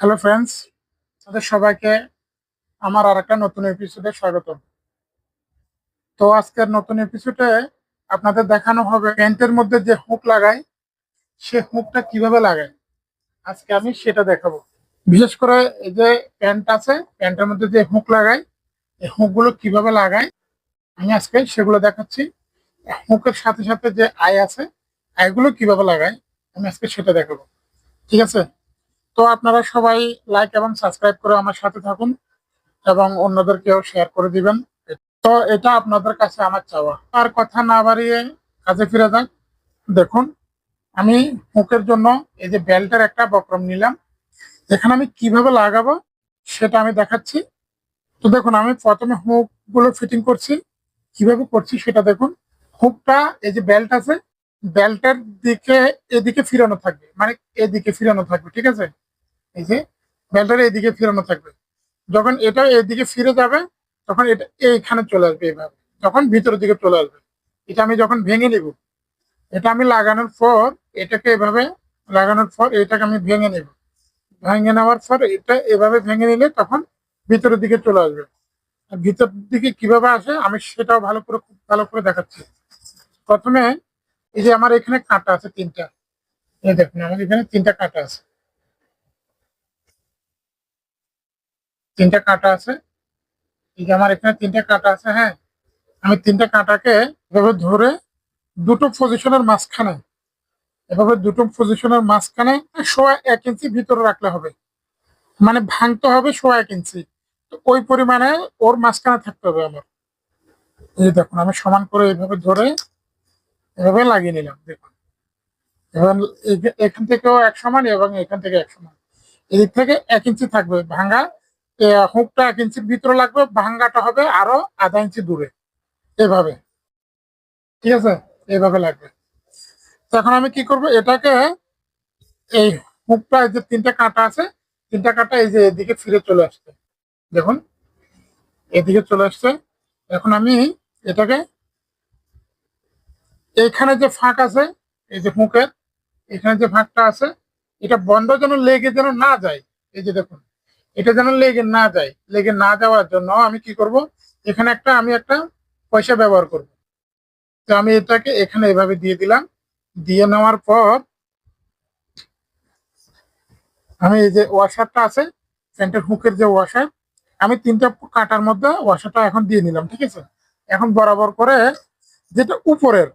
Hello friends তাদের সবাইকে আমার আর একটা নতুন এপিসোডে স্বাগত তো আজকের নতুন এপিসোডে আপনাদের দেখানো হবে প্যান্টের মধ্যে যে হুক লাগায় সে হুকটা কীভাবে লাগায় আজকে আমি সেটা দেখাবো। বিশেষ করে এই যে প্যান্ট আছে, প্যান্টের মধ্যে যে হুক লাগায় এই হুকগুলো কীভাবে লাগায় আমি আজকে সেগুলো দেখাচ্ছি। হুকের সাথে সাথে যে আয় আছে আয়গুলো কীভাবে লাগায় আমি আজকে সেটা দেখাবো। ঠিক আছে? তো আপনারা সবাই লাইক এবং সাবস্ক্রাইব করে আমার সাথে থাকুন এবং অন্যদেরকেও শেয়ার করে দিবেন। তো এটা আপনাদের কাছে আমার চাওয়া। আর কথা না বাড়িয়ে কাজে ফিরে যাক। দেখুন, আমি হুকের জন্য এই যে বেল্টের একটা বক্রম নিলাম। এখানে আমি কীভাবে লাগাবো সেটা আমি দেখাচ্ছি। তো দেখুন, আমি প্রথমে হুকগুলো ফিটিং করছি। কীভাবে করছি সেটা দেখুন। হুকটা এই যে বেল্ট আছে বেল্টের দিকে এদিকে ফিরানো থাকবে। মানে এদিকে ফিরানো থাকবে, ঠিক আছে? এই যে বেলটার এইদিকে ফিরানো থাকবে। যখন এটা এইদিকে ফিরে যাবে, তখন এটা এইখানে চলে আসবে এইভাবে। তখন ভিতরের দিকে চলে আসবে। এটা আমি যখন ভেঙে নিব, এটা আমি লাগানোর পর এটাকে এভাবে লাগানোর পর এটাকে আমি ভেঙে নেব। ভেঙে নেওয়ার পর এটা এভাবে ভেঙে নিলে তখন ভিতরের দিকে চলে আসবে। আর ভিতর দিকে কীভাবে আসে, আমি সেটাও ভালো করে, খুব ভালো করে দেখাচ্ছি। প্রথমে এই যে আমার এখানে কাঁটা আছে তিনটা। এই দেখুন, আমার এখানে তিনটা কাঁটা আছে। তিনটা কাঁটা আছে। এই যে আমার এখানে তিনটা কাঁটা আছে হ্যাঁ? আমি তিনটা কাঁটাকে এভাবে ধরে দুটো পজিশনের মাঝখানে, এভাবে দুটো পজিশনের মাঝখানে সোয়া এক ইঞ্চি ভিতরে রাখলে হবে। মানে ভাঙতে হবে সোয়া এক ইঞ্চি। তো ওই পরিমাণে ওর মাঝখানে থাকতে হবে আমার। এই দেখুন, আমি সমান করে এইভাবে ধরে এভাবে লাগিয়ে নিলাম, দেখুন। এবং এখান থেকেও এক সমান এবং এখান থেকে এক সমান। এদিক থেকে এক ইঞ্চি থাকবে ভাঙা হুকটা এক ইঞ্চির ভিতরে লাগবে, ভাঙ্গাটা হবে আরও আধা ইঞ্চি দূরে। এভাবে। ঠিক আছে? এইভাবে লাগবে। এখন আমি কি করব? এটাকে এই হুকটা যে তিনটা কাঁটা আছে, তিনটা কাঁটা এই যে এদিকে ফিরে চলে আসছে। দেখুন, এদিকে চলে আসছে। এখন আমি এটাকে এইখানে যে ফাঁক আছে, এই যে হুকের, এখানে যে ফাঁকটা আছে, এটা বন্ধ যেন লেগে যেন না যায়। এই যে দেখুন এটা যেন লেগে না যায়, লেগে না যাওয়ার জন্য আমি কি করব? এখানে একটা, আমি একটা পয়সা ব্যবহার করব। তো আমি এটাকে এখানে এভাবে দিয়ে দিলাম। দিয়ে নেওয়ার পর আমি এই যে ওয়াশারটা আছে সেন্টার হুকের যে ওয়াশার আমি তিনটা কাটার মধ্যে ওয়াশারটা এখন দিয়ে নিলাম, ঠিক আছে? এখন বরাবর করে যেটা উপরের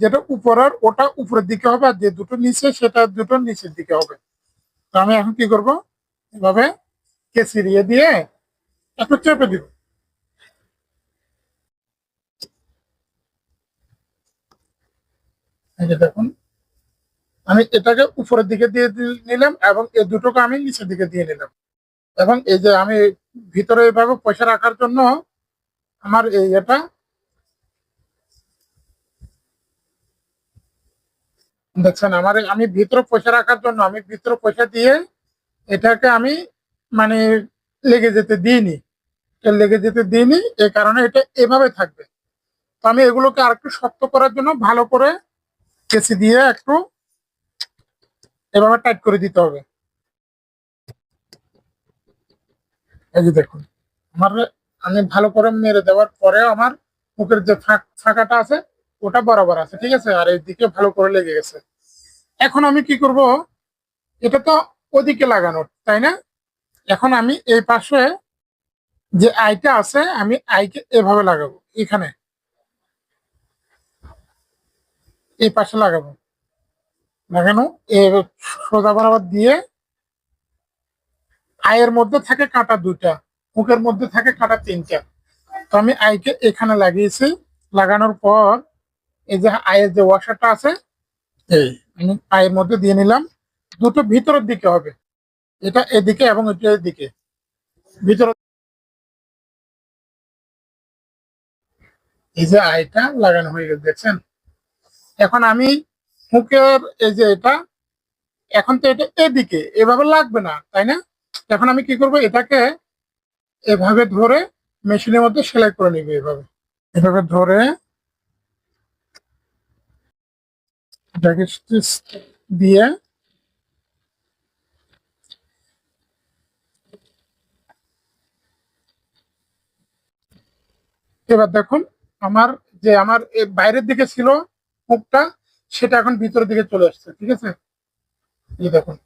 যেটা উপরের, ওটা উপরের দিকে হবে আর যে দুটো নিচে, সেটা দুটো নিচের দিকে হবে। তো আমি এখন কি করব? এভাবে কেসিরিয়ে দিয়ে একটু চেপে দিব দেখুন, আমি এটাকে উপরের দিকে দিয়ে নিলাম এবং এই দুটোকে আমি নিচের দিকে দিয়ে নিলাম। এবং এই যে আমি ভিতরে এভাবে পয়সা রাখার জন্য আমার এই এটা দেখছেন, আমার আমি ভিতরে পয়সা রাখার জন্য আমি ভিতরে পয়সা দিয়ে এটাকে আমি মানে লেগে যেতে দিইনি। লেগে যেতে দিইনি এই কারণে এটা এভাবে থাকবে। তো আমি এগুলোকে আরেকটু শক্ত করার জন্য ভালো করে কেসি দিয়ে একটু এভাবে টাইট করে দিতে হবে। এই যে দেখুন, আমার আমি ভালো করে মেরে দেওয়ার পরে আমার মুখের যে ফাঁক, ফাঁকাটা আছে, ওটা বরাবর আছে, ঠিক আছে? আর এইদিকে ভালো করে লেগে গেছে। এখন আমি কি করব, এটা তো ওদিকে লাগানো তাই না? এখন আমি এই পাশে যে আইটা আছে, আমি আইকে এভাবে লাগাবো, এখানে। এই পাশে লাগাবো। লাগানো সোজা বরাবর দিয়ে আয়ের মধ্যে থাকে কাঁটা দুইটা, মুখের মধ্যে থাকে কাঁটা তিনটা। তো আমি আইকে এখানে লাগিয়েছি। লাগানোর পর এই যে আয়ের যে ওয়াশারটা আছে, এই আমি আয়ের মধ্যে দিয়ে নিলাম। দুটো ভিতরের দিকে হবে। এটা এদিকে এবং এটা এদিকে। ভিতর এই যে আইটা লাগানো হয়ে গেছে, দেখছেন? এখন আমি হুকের এই যে এটা, এখন তো এটা এদিকে, এভাবে লাগবে না, তাই না? এখন আমি কি করব, এটাকে এভাবে ধরে মেশিনের মধ্যে সেলাই করে নিবে এভাবে। এভাবে ধরে এটাকে দিয়ে এবার দেখুন, আমার যে আমার বাইরের দিকে ছিল মুখটা, সেটা এখন ভিতরের দিকে চলে আসছে, ঠিক আছে? এই দেখুন,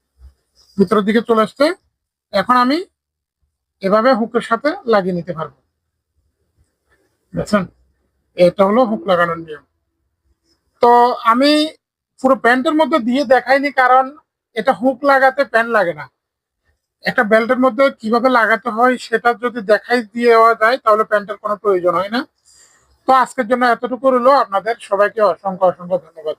ভিতরের দিকে চলে আসছে। এখন আমি এভাবে হুকের সাথে লাগিয়ে নিতে পারব। দেখছেন? এটা হলো হুক লাগানোর নিয়ম। তো আমি পুরো প্যান্টের মধ্যে দিয়ে দেখাইনি, কারণ এটা হুক লাগাতে প্যান্ট লাগে না। একটা বেল্টের মধ্যে কীভাবে লাগাতে হয় সেটা যদি দেখাই দিয়ে দেওয়া যায়, তাহলে প্যান্টের কোনো প্রয়োজন হয় না। তো আজকের জন্য এতটুকু রইল। আপনাদের সবাইকে অসংখ্য অসংখ্য ধন্যবাদ।